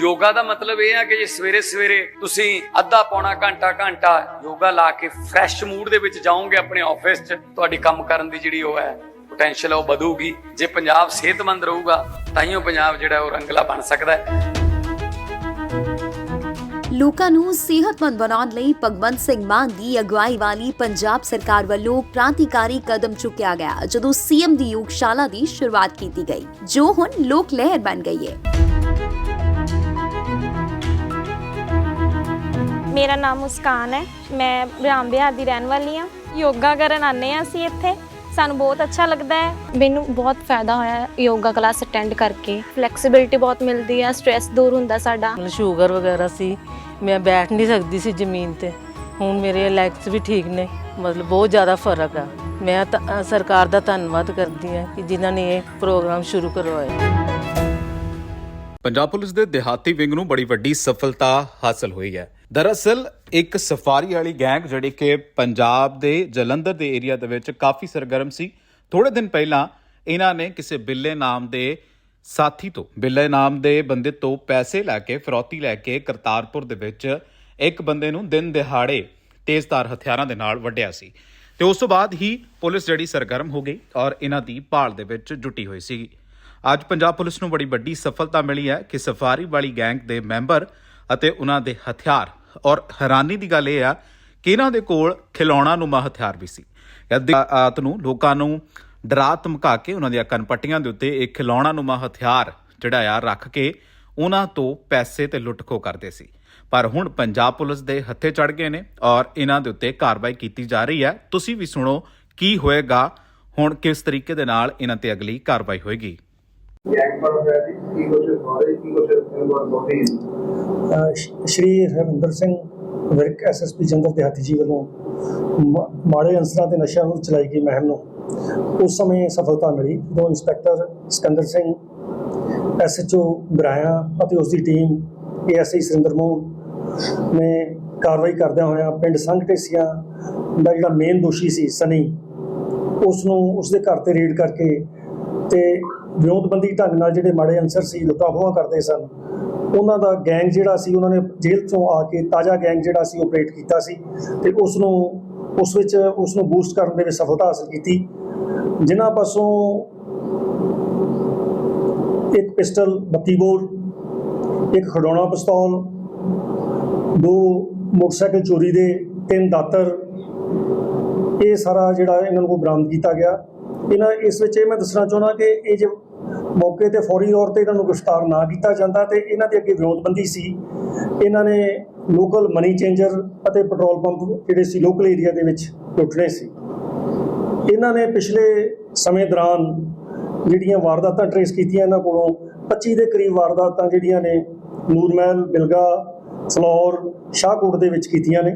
ਯੋਗਾ ਦਾ ਮਤਲਬ ਇਹ ਆ ਕਿ ਜੇ ਸਵੇਰੇ ਸਵੇਰੇ ਤੁਸੀਂ ਅੱਧਾ ਪੌਣਾ ਘੰਟਾ ਘੰਟਾ ਯੋਗਾ ਲਾ ਕੇ ਫਰੈਸ਼ ਮੂਡ ਦੇ ਵਿੱਚ ਜਾਓਗੇ ਆਪਣੇ ਆਫਿਸ 'ਚ, ਤੁਹਾਡੀ ਕੰਮ ਕਰਨ ਦੀ ਜਿਹੜੀ ਉਹ ਹੈ ਪੋਟੈਂਸ਼ੀਅਲ ਉਹ ਵਧੂਗੀ। ਜੇ ਪੰਜਾਬ ਸਿਹਤਮੰਦ ਰਹੂਗਾ ਤਾਂ ਹੀ ਉਹ ਪੰਜਾਬ ਜਿਹੜਾ ਉਹ ਰੰਗਲਾ ਬਣ ਸਕਦਾ ਹੈ। ਲੋਕਾਂ ਨੂੰ ਸਿਹਤਮੰਦ ਬਣਾਉਣ ਲਈ ਭਗਵੰਤ ਸਿੰਘ ਮਾਨ ਦੀ ਅਗਵਾਈ ਵਾਲੀ ਪੰਜਾਬ ਸਰਕਾਰ ਵੱਲੋਂ ਕ੍ਰਾਂਤੀਕਾਰੀ ਕਦਮ ਚੁੱਕਿਆ ਗਿਆ, ਜਦੋਂ ਸੀਐਮ ਦੀ ਯੋਗਸ਼ਾਲਾ ਦੀ ਸ਼ੁਰੂਆਤ ਕੀਤੀ ਗਈ, ਜੋ ਹੁਣ ਲੋਕ ਲਹਿਰ ਬਣ ਗਈ ਹੈ। ਮੇਰਾ ਨਾਮ ਮੁਸਕਾਨ ਹੈ। ਮੈਂ ਬ੍ਰਾਹਮ ਬਿਹਾਰ ਦੀ ਰਹਿਣ ਵਾਲੀ ਹਾਂ। ਯੋਗਾ ਕਰਨ ਆਨੇ ਆ ਅਸੀਂ ਇੱਥੇ। ਸਾਨੂੰ ਬਹੁਤ ਅੱਛਾ ਲੱਗਦਾ ਹੈ। ਮੈਨੂੰ ਬਹੁਤ ਫਾਇਦਾ ਹੋਇਆ ਯੋਗਾ ਕਲਾਸ ਅਟੈਂਡ ਕਰਕੇ। ਫਲੈਕਸੀਬਿਲਿਟੀ ਬਹੁਤ ਮਿਲਦੀ ਹੈ ਸਟ੍ਰੈਸ ਦੂਰ ਹੁੰਦਾ ਸਾਡਾ। ਮਤਲਬ ਸ਼ੂਗਰ ਵਗੈਰਾ ਸੀ। ਮੈਂ ਬੈਠ ਨਹੀਂ ਸਕਦੀ ਸੀ ਜ਼ਮੀਨ ਤੇ। ਹੁਣ ਮੇਰੇ ਲੈਗਸ ਵੀ ਠੀਕ ਨੇ। ਮਤਲਬ ਬਹੁਤ ਜ਼ਿਆਦਾ ਫ਼ਰਕ ਆ। ਮੈਂ ਸਰਕਾਰ ਦਾ ਧੰਨਵਾਦ ਕਰਦੀ ਹਾਂ ਕਿ ਜਿਨ੍ਹਾਂ ਨੇ ਇਹ ਪ੍ਰੋਗਰਾਮ ਸ਼ੁਰੂ ਕਰਵਾਇਆ। ਪੰਜਾਬ ਪੁਲਿਸ ਦੇ ਦਿਹਾਤੀ ਵਿੰਗ ਨੂੰ ਬੜੀ ਵੱਡੀ ਸਫਲਤਾ ਹਾਸਲ ਹੋਈ ਹੈ। ਦਰਅਸਲ, ਇੱਕ ਸਫਾਰੀ ਵਾਲੀ ਗੈਂਗ ਜਿਹੜੀ ਕਿ ਪੰਜਾਬ ਦੇ ਜਲੰਧਰ ਦੇ ਏਰੀਆ ਦੇ ਵਿੱਚ ਕਾਫੀ ਸਰਗਰਮ ਸੀ। ਥੋੜੇ ਦਿਨ ਪਹਿਲਾਂ ਇਹਨਾਂ ਨੇ ਕਿਸੇ ਬਿੱਲੇ ਨਾਮ ਦੇ ਸਾਥੀ ਤੋਂ, ਬਿੱਲੇ ਨਾਮ ਦੇ ਬੰਦੇ ਤੋਂ ਪੈਸੇ ਲੈ ਕੇ, ਫਰੋਤੀ ਲੈ ਕੇ ਕਰਤਾਰਪੁਰ ਦੇ ਵਿੱਚ ਇੱਕ ਬੰਦੇ ਨੂੰ ਦਿਨ ਦਿਹਾੜੇ ਤੇਜ਼ਧਾਰ ਹਥਿਆਰਾਂ ਦੇ ਨਾਲ ਵੱਢਿਆ ਸੀ। ਤੇ ਉਸ ਤੋਂ ਬਾਅਦ ਹੀ ਪੁਲਿਸ ਜਿਹੜੀ ਸਰਗਰਮ ਹੋ ਗਈ ਔਰ ਇਹਨਾਂ ਦੀ ਭਾਲ ਦੇ ਵਿੱਚ ਜੁਟੀ ਹੋਈ ਸੀ। ਅੱਜ ਪੰਜਾਬ ਪੁਲਿਸ ਨੂੰ ਬੜੀ ਵੱਡੀ ਸਫਲਤਾ ਮਿਲੀ ਹੈ ਕਿ ਸਫਾਰੀ ਵਾਲੀ ਗੈਂਗ ਦੇ ਮੈਂਬਰ ਅਤੇ ਉਹਨਾਂ ਦੇ ਹਥਿਆਰ ਔਰ ਹੈਰਾਨੀ ਦੀ ਗੱਲ ਇਹ ਆ ਕਿ ਇਹਨਾਂ ਦੇ ਕੋਲ ਖਿਲੌਣਾ ਨੂਮਾ ਹਥਿਆਰ ਵੀ ਸੀ। ਅੱਧੀ ਰਾਤ ਨੂੰ ਲੋਕਾਂ ਨੂੰ ਡਰਾ ਧਮਕਾ ਕੇ ਉਹਨਾਂ ਦੀਆਂ ਕਨਪੱਟੀਆਂ ਦੇ ਉੱਤੇ ਇੱਕ ਖਿਲੌਣਾ ਨੂਮਾ ਹਥਿਆਰ ਜਿਹੜਾ ਆ ਰੱਖ ਕੇ ਉਹਨਾਂ ਤੋਂ ਪੈਸੇ ਤੇ ਲੁੱਟਖੋ ਕਰਦੇ ਸੀ। ਪਰ ਹੁਣ ਪੰਜਾਬ ਪੁਲਿਸ ਦੇ ਹੱਥੇ ਚੜ ਗਏ ਨੇ ਔਰ ਇਹਨਾਂ ਦੇ ਉੱਤੇ ਕਾਰਵਾਈ ਕੀਤੀ ਜਾ ਰਹੀ ਹੈ। ਤੁਸੀਂ ਵੀ ਸੁਣੋ ਕੀ ਹੋਏਗਾ, ਹੁਣ ਕਿਸ ਤਰੀਕੇ ਦੇ ਨਾਲ ਇਹਨਾਂ ਤੇ ਅਗਲੀ ਕਾਰਵਾਈ ਹੋਏਗੀ। ਸ਼੍ਰੀ ਹਰਵਿੰਦਰ ਸਿੰਘ ਵਿਰਕ ਐਸਐਸਪੀ ਜੰਦਰ ਦਿਹਾਤੀ ਜੀ ਵੱਲੋਂ ਮ- ਮਾੜੇ ਅੰਸਰਾਂ ਤੇ ਨਸ਼ਾ ਵਿਰੁੱਧ ਚਲਾਈ ਗਈ ਮਹਿਮ ਨੂੰ ਉਸ ਸਮੇਂ ਸਫਲਤਾ ਮਿਲੀ, ਜਦੋਂ ਇੰਸਪੈਕਟਰ ਸਿਕੰਦਰ ਸਿੰਘ ਐਸਐਚਓ ਬਰਾਇਆ ਅਤੇ ਉਸ ਦੀ ਟੀਮ ਏਐਸਆਈ ਸੁਰਿੰਦਰ ਮੋਹਨ ਨੇ ਕਾਰਵਾਈ ਕਰਦਿਆਂ ਹੋਇਆਂ ਪਿੰਡ ਸੰਘ ਢੇਸੀਆਂ ਦਾ ਜਿਹੜਾ ਮੇਨ ਦੋਸ਼ੀ ਸੀ ਸਨੀ ਉਸ ਨੂੰ ਉਸ ਦੇ ਘਰ ਤੇ ਰੇਡ ਕਰਕੇ ਤੇ ਵਿਉਂਤਬੰਦੀ ਢੰਗ ਨਾਲ ਜਿਹੜੇ ਮਾੜੇ ਅਨਸਰ ਸੀ ਲੁੱਟਾਂ ਕਰਦੇ ਸਨ, ਉਹਨਾਂ ਦਾ ਗੈਂਗ ਜਿਹੜਾ ਸੀ, ਉਹਨਾਂ ਨੇ ਜੇਲ੍ਹ ਤੋਂ ਆ ਕੇ ਤਾਜ਼ਾ ਗੈਂਗ ਜਿਹੜਾ ਸੀ ਆਪਰੇਟ ਕੀਤਾ ਸੀ ਤੇ ਉਸ ਨੂੰ ਉਸ ਵਿੱਚ ਉਸ ਨੂੰ ਬੂਸਟ ਕਰਨ ਦੇ ਵਿੱਚ ਸਫਲਤਾ ਹਾਸਲ ਕੀਤੀ। ਜਿਨ੍ਹਾਂ ਪਾਸੋਂ ਇੱਕ ਪਿਸਟਲ 32 ਬੋਰ, ਇੱਕ ਖਡੌਣਾ ਪਿਸਤੌਲ, ਦੋ ਮੋਟਰਸਾਈਕਲ ਚੋਰੀ ਦੇ, ਤਿੰਨ ਦਾਤਰ, ਇਹ ਸਾਰਾ ਜਿਹੜਾ ਇਹਨਾਂ ਨੂੰ ਬਰਾਮਦ ਕੀਤਾ ਗਿਆ। ਇਹਨਾਂ ਇਸ ਵਿੱਚ ਇਹ ਮੈਂ ਦੱਸਣਾ ਚਾਹੁੰਦਾ ਕਿ ਇਹ ਜੇ ਮੌਕੇ ਤੇ ਫੌਰੀ ਤੌਰ ਤੇ ਇਹਨਾਂ ਨੂੰ ਗ੍ਰਿਫਤਾਰ ਨਾ ਕੀਤਾ ਜਾਂਦਾ ਤੇ ਇਹਨਾਂ ਦੇ ਅੱਗੇ ਵਿਰੋਧਬੰਦੀ ਸੀ। ਇਹਨਾਂ ਨੇ ਲੋਕਲ ਮਨੀ ਚੇਂਜਰ ਅਤੇ ਪੈਟਰੋਲ ਪੰਪ ਜਿਹੜੇ ਸੀ, ਲੋਕਲ ਏਰੀਆ ਦੇ ਵਿੱਚ ਲੁੱਟਣੇ ਸੀ। ਇਹਨਾਂ ਨੇ ਪਿਛਲੇ ਸਮੇਂ ਦੌਰਾਨ ਜਿਹੜੀਆਂ ਵਾਰਦਾਤਾਂ ਟਰੇਸ ਕੀਤੀਆਂ ਇਹਨਾਂ ਕੋਲੋਂ 25 ਦੇ ਕਰੀਬ ਵਾਰਦਾਤਾਂ ਜਿਹੜੀਆਂ ਨੇ, ਨੂਰਮਹਿਲ, ਬਿਲਗਾ, ਫਲੌਰ, ਸ਼ਾਹਕੋਟ ਦੇ ਵਿੱਚ ਕੀਤੀਆਂ ਨੇ।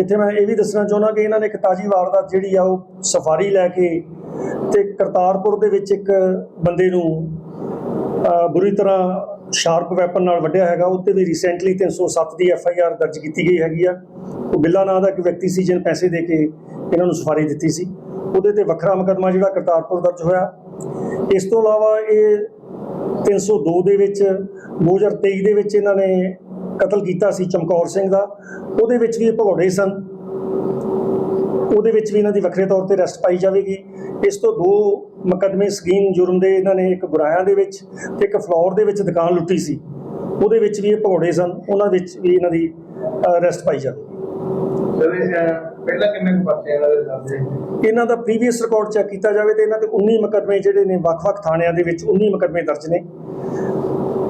ਇੱਥੇ ਮੈਂ ਇਹ ਵੀ ਦੱਸਣਾ ਚਾਹੁੰਦਾ ਕਿ ਇਹਨਾਂ ਨੇ ਇੱਕ ਤਾਜੀ ਵਾਰਦਾਤ ਜਿਹੜੀ ਆ ਉਹ ਸਫਾਰੀ ਲੈ ਕੇ ਤੇ ਕਰਤਾਰਪੁਰ ਦੇ ਵਿੱਚ ਇੱਕ ਬੰਦੇ ਨੂੰ ਬੁਰੀ ਤਰ੍ਹਾਂ ਸ਼ਾਰਪ ਵੈਪਨ ਨਾਲ ਵੱਢਿਆ ਹੈਗਾ। ਉੱਤੇ ਵੀ ਰੀਸੈਂਟਲੀ 307 ਦੀ ਐਫ ਆਈ ਆਰ ਦਰਜ ਕੀਤੀ ਗਈ ਹੈਗੀ ਆ। ਉਹ ਬਿੱਲਾ ਨਾਂ ਦਾ ਇੱਕ ਵਿਅਕਤੀ ਸੀ ਜਿਹਨੇ ਪੈਸੇ ਦੇ ਕੇ ਇਹਨਾਂ ਨੂੰ ਸਫਾਰੀ ਦਿੱਤੀ ਸੀ। ਉਹਦੇ ਤੇ ਵੱਖਰਾ ਮੁਕੱਦਮਾ ਜਿਹੜਾ ਕਰਤਾਰਪੁਰ ਦਰਜ ਹੋਇਆ। ਇਸ ਤੋਂ ਇਲਾਵਾ ਇਹ 302 ਦੇ ਵਿੱਚ 2023 ਦੇ ਵਿੱਚ ਇਹਨਾਂ ਨੇ ਕਤਲ ਕੀਤਾ ਸੀ ਚਮਕੌਰ ਸਿੰਘ ਦਾ ਉਹਦੇ ਵਿੱਚ ਵੀ ਇਹ ਭਗੌੜੇ ਸਨ। ਉਹਦੇ ਵਿੱਚ ਵੀ ਇਹਨਾਂ ਦੀ ਵੱਖਰੇ ਤੌਰ ਤੇ ਅਰੈਸਟ ਪਾਈ ਜਾਵੇਗੀ। ਇਸ ਤੋਂ ਦੋ ਮੁਕੱਦਮੇ ਸਕੀਮ ਜੁਰਮ ਦੇ ਇਹਨਾਂ ਨੇ ਇੱਕ ਗੁਰਾਇਆਂ ਦੇ ਵਿੱਚ ਤੇ ਇੱਕ ਫਲੋਰ ਦੇ ਵਿੱਚ ਦੁਕਾਨ ਲੁੱਟੀ ਸੀ। ਉਹਦੇ ਵਿੱਚ ਵੀ ਇਹ ਭਗੌੜੇ ਸਨ ਉਹਨਾਂ ਵਿੱਚ ਵੀ ਇਹਨਾਂ ਦੀ ਅਰੈਸਟ ਪਾਈ ਜਾਵੇਗੀ। ਚਲੇ ਪਹਿਲਾਂ ਕਿੰਨੇ ਕੁ ਪਰਚੇ ਇਹਨਾਂ ਦੇ ਦਰਜ ਇਹਨਾਂ ਦਾ ਪ੍ਰੀਵੀਅਸ ਰਿਕਾਰਡ ਚੈੱਕ ਕੀਤਾ ਜਾਵੇ ਤੇ ਇਹਨਾਂ ਤੇ 19 ਮੁਕੱਦਮੇ ਜਿਹੜੇ ਨੇ ਵੱਖ-ਵੱਖ ਥਾਣਿਆਂ ਦੇ ਵਿੱਚ 19 ਮੁਕੱਦਮੇ ਦਰਜ ਨੇ।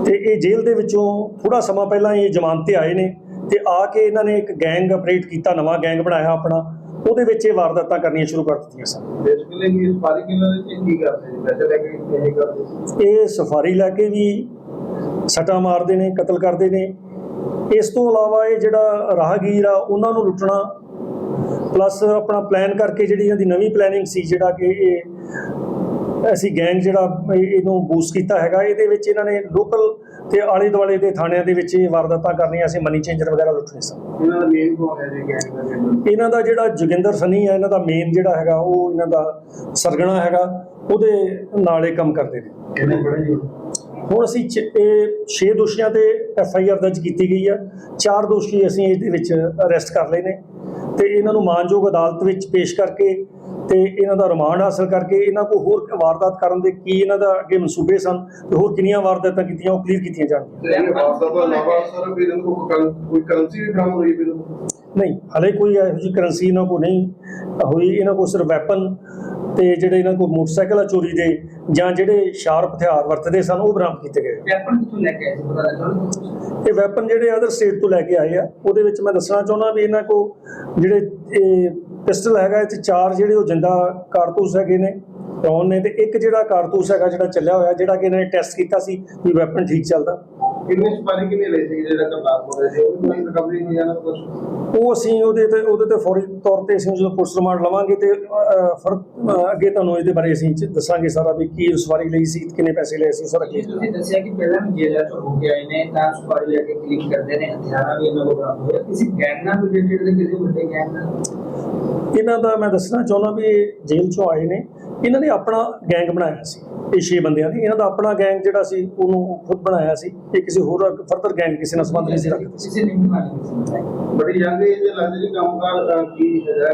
ਤੇ ਇਹ ਜੇਲ੍ਹ ਦੇ ਵਿੱਚੋਂ ਥੋੜਾ ਸਮਾਂ ਪਹਿਲਾਂ ਇਹ ਜ਼ਮਾਨਤ ਤੇ ਆਏ ਨੇ ਤੇ ਆ ਕੇ ਇਹਨਾਂ ਨੇ ਇੱਕ ਗੈਂਗ ਆਪਰੇਟ ਕੀਤਾ ਨਵਾਂ ਗੈਂਗ ਬਣਾਇਆ ਆਪਣਾ। ਉਹਦੇ ਵਿੱਚ ਇਹ ਵਾਰਦਾਤਾਂ ਕਰਨੀਆਂ ਸ਼ੁਰੂ ਕਰ ਦਿੱਤੀਆਂ ਸਨ। ਬੇਸਿਕਲੀ ਕੀ ਸਪਾਰੀ ਕਿਲੋ ਦੇ ਕੀ ਕਰਦੇ ਸੀ ਪੈਸੇ ਲੈ ਕੇ ਇਹ ਕਰਦੇ ਸੀ? ਇਹ ਸਫਾਰੀ ਲੈ ਕੇ ਵੀ ਸੱਟਾਂ ਮਾਰਦੇ ਨੇ ਕਤਲ ਕਰਦੇ ਨੇ। ਇਸ ਤੋਂ ਇਲਾਵਾ ਇਹ ਜਿਹੜਾ ਰਾਹਗੀਰ ਆ ਉਹਨਾਂ ਨੂੰ ਲੁੱਟਣਾ ਪਲੱਸ ਆਪਣਾ ਪਲਾਨ ਕਰਕੇ ਜਿਹੜੀ ਇਹਨਾਂ ਦੀ ਨਵੀਂ ਪਲੈਨਿੰਗ ਸੀ ਜਿਹੜਾ ਕਿ ਇਹ ਅਸੀਂ ਗੈਂਗ ਜਿਹੜਾ ਇਹ- ਇਹਨੂੰ ਬੂਸਟ ਕੀਤਾ ਹੈਗਾ ਇਹਦੇ ਵਿੱਚ ਇਹਨਾਂ ਨੇ ਲੋਕਲ ਤੇ ਆਲੇ ਦੁਆਲੇ ਦੇ ਥਾਣਿਆਂ ਦੇ ਵਿੱਚ ਇਹ ਵਾਰਦਾਤਾਂ ਕਰਨੀਆਂ ਸੀ ਮਨੀ ਚੇਂਜਰ ਵਗੈਰਾ ਲੁੱਟਣੇ ਸਨ ਇਹਨਾਂ ਦਾ ਮੇਨ ਕੌਣ ਹੈ ਜੀ ਗੈਂਗ ਦਾ member? ਇਹਨਾਂ ਦਾ ਜਿਹੜਾ ਜੋਗਿੰਦਰ ਸਨੀ ਹੈ ਇਹਨਾਂ ਦਾ ਮੇਨ ਜਿਹੜਾ ਹੈਗਾ ਉਹ ਇਹਨਾਂ ਦਾ ਸਰਗਣਾ ਹੈਗਾ ਉਹਦੇ ਨਾਲ ਇਹ ਕੰਮ ਕਰਦੇ ਨੇ। ਕਿੰਨੇ ਬੜੇ ਜੀ ਹੁਣ ਅਸੀਂ ਇਹ 6 ਦੋਸ਼ੀਆਂ ਤੇ ਐਫ ਆਈ ਆਰ ਦਰਜ ਕੀਤੀ ਗਈ ਆ। ਚਾਰ ਦੋਸ਼ੀ ਅਸੀਂ ਇਹਦੇ ਵਿੱਚ ਅਰੈਸਟ ਕਰ ਲਏ ਨੇ। ਤੇ ਇਹਨਾਂ ਨੂੰ ਮਾਨਯੋਗ ਅਦਾਲਤ ਵਿੱਚ ਪੇਸ਼ ਕਰਕੇ ਤੇ ਇਹਨਾਂ ਦਾ ਰਿਮਾਂਡ ਹਾਸਲ ਕਰਕੇ ਇਹਨਾਂ ਕੋ ਹੋਰ ਵਾਰਦਾਤ ਕਰਨ ਦੇ ਕੀ ਇਹਨਾਂ ਦਾ ਅੱਗੇ ਮਨਸੂਬੇ ਸਨ ਤੇ ਹੋਰ ਕਿੰਨੀਆਂ ਵਾਰਦਾਤਾਂ ਕੀਤੀਆਂ ਉਹ ਕਲੀਅਰ ਕੀਤੀਆਂ ਜਾਣਗੀਆਂ। ਇਹ ਵਾਰਦਾਤ ਤੋਂ ਇਲਾਵਾ ਸਰ ਵੀ ਇਹਨਾਂ ਕੋਲ ਕੋਈ ਕਰੰ- ਕੋਈ ਕਰੰਸੀ ਵੀ ਬਰਾਮਦ ਹੋਈ ਵੀ ਨਹੀਂ ਹਲੇ ਕੋਈ ਇਹੋ ਜਿਹੀ ਕਰੰਸੀ ਇਹਨਾਂ ਕੋ ਨਹੀਂ ਹੋਈ। ਇਹਨਾਂ ਕੋ ਸਿਰਫ ਵੈਪਨ ਤੇ ਜਿਹੜੇ ਇਹਨਾਂ ਕੋ ਮੋਟਰਸਾਈਕਲ ਆ ਚੋਰੀ ਦੇ ਜਾਂ ਜਿਹੜੇ ਸ਼ਾਰਪ ਹਥਿਆਰ ਵਰਤਦੇ ਸਨ ਉਹ ਬਰਾਮਦ ਕੀਤੇ ਗਏ। ਵੈਪਨ ਕਿੱਥੋਂ ਲੈ ਕੇ ਆਏ ਸੀ? ਪਤਾ ਲੱਗਾ ਇਹ ਵੈਪਨ ਜਿਹੜੇ ਅਦਰ ਸਟੇਟ ਤੋਂ ਲੈ ਕੇ ਆਏ ਆ। ਉਹਦੇ ਵਿੱਚ ਮੈਂ ਦੱਸਣਾ ਚਾਹੁੰਦਾ ਵੀ ਇਹਨਾਂ ਕੋ ਜਿਹੜੇ ਇਹ ਪਿਸਟਲ ਹੈਗਾ ਇਹ ਚਾਰ ਜਿਹੜੇ ਉਹ ਜਿੰਦਾ ਕਾਰਤੂਸ ਹੈਗੇ ਨੇ ਰੌਨ ਨੇ ਤੇ ਇੱਕ ਜਿਹੜਾ ਕਾਰਤੂਸ ਹੈਗਾ ਜਿਹੜਾ ਚੱਲਿਆ ਹੋਇਆ ਜਿਹੜਾ ਕਿ ਇਹਨਾਂ ਨੇ ਟੈਸਟ ਕੀਤਾ ਸੀ ਵੀ ਵੈਪਨ ਠੀਕ ਚੱਲਦਾ। ਕਿੰਨੇ ਸਪਾਰੀ ਕਿੰਨੇ ਲਏ ਸੀ ਜਿਹੜਾ ਹੋ ਰਿਹਾ ਸੀ ਉਹ ਵੀ ਕੋਈ ਰਿਕਵਰੀ ਹੋਈ ਜਾਣਾ ਕੁਝ ਉਹ ਅਸੀਂ ਉਹਦੇ ਤੇ ਉਹਦੇ ਤੇ ਫੌਰੀ ਤੌਰ ਤੇ ਅਸੀਂ ਜਦੋਂ ਪੁਲਿਸ ਰਿਮਾਂਡ ਲਵਾਂਗੇ ਤੇ ਅਹ, ਫਿਰ ਅਹ, ਅੱਗੇ ਤੁਹਾਨੂੰ ਇਹਦੇ ਬਾਰੇ ਅਸੀਂ ਚ- ਦੱਸਾਂਗੇ ਸਾਰਾ ਵੀ ਕੀ ਉਸਵਾਰੀ ਲਈ ਸੀ ਕਿੰਨੇ ਪੈਸੇ ਲਏ ਸੀ ਸਾਰਾ ਕੀ ਤੁਸੀਂ ਦੱਸਿਆ ਕਿ ਪਹਿਲਾਂ ਵੀ ਜੇਲ੍ਹਾਂ ਤੋਂ ਹੋ ਕੇ ਆਏ ਨੇ ਤਾਂ ਸੁਪਾਰੀ ਲੈ ਕੇ ਕਲਿੱਕ ਕਰਦੇ ਨੇ ਹਥਿਆਰਾਂ ਵੀ ਇਹਨਾਂ ਕੋਲ ਬਰਾਮਦ ਹੋਇਆ ਕਿਸੇ ਗੈਂਗ ਨਾਲ ਰਿਲੇਟਡ ਦੇ ਕਿਸੇ ਵੱਡੇ ਗੈਂਗ ਨਾਲ? ਇਹਨਾਂ ਦਾ ਮੈਂ ਦੱਸਣਾ ਚਾਹੁੰਦਾ ਵੀ ਇਹ ਜੇਲ੍ਹ ਚੋਂ ਆਏ ਨੇ। ਇਹਨਾਂ ਨੇ ਆਪਣਾ ਗੈਂਗ ਬਣਾਇਆ ਸੀ ਇਹ ਛੇ ਬੰਦਿਆਂ ਨੇ ਇਹਨਾਂ ਦਾ ਆਪਣਾ ਗੈਂਗ ਜਿਹੜਾ ਸੀ ਉਹਨੂੰ ਖੁਦ ਬਣਾਇਆ ਸੀ। ਇਹ ਕਿਸੇ ਹੋਰ ਫਰਦਰ ਗੈਂਗ ਕਿਸੇ ਨਾਲ ਸੰਬੰਧ ਨਹੀਂ ਸੀ ਰੱਖਦੇ ਸੀ। ਬੜੀ ਯੰਗ ਏਜ ਦੇ ਲੱਗਦੇ ਜੀ ਕੰਮਕਾਰ ਕੀ ਹੈਗਾ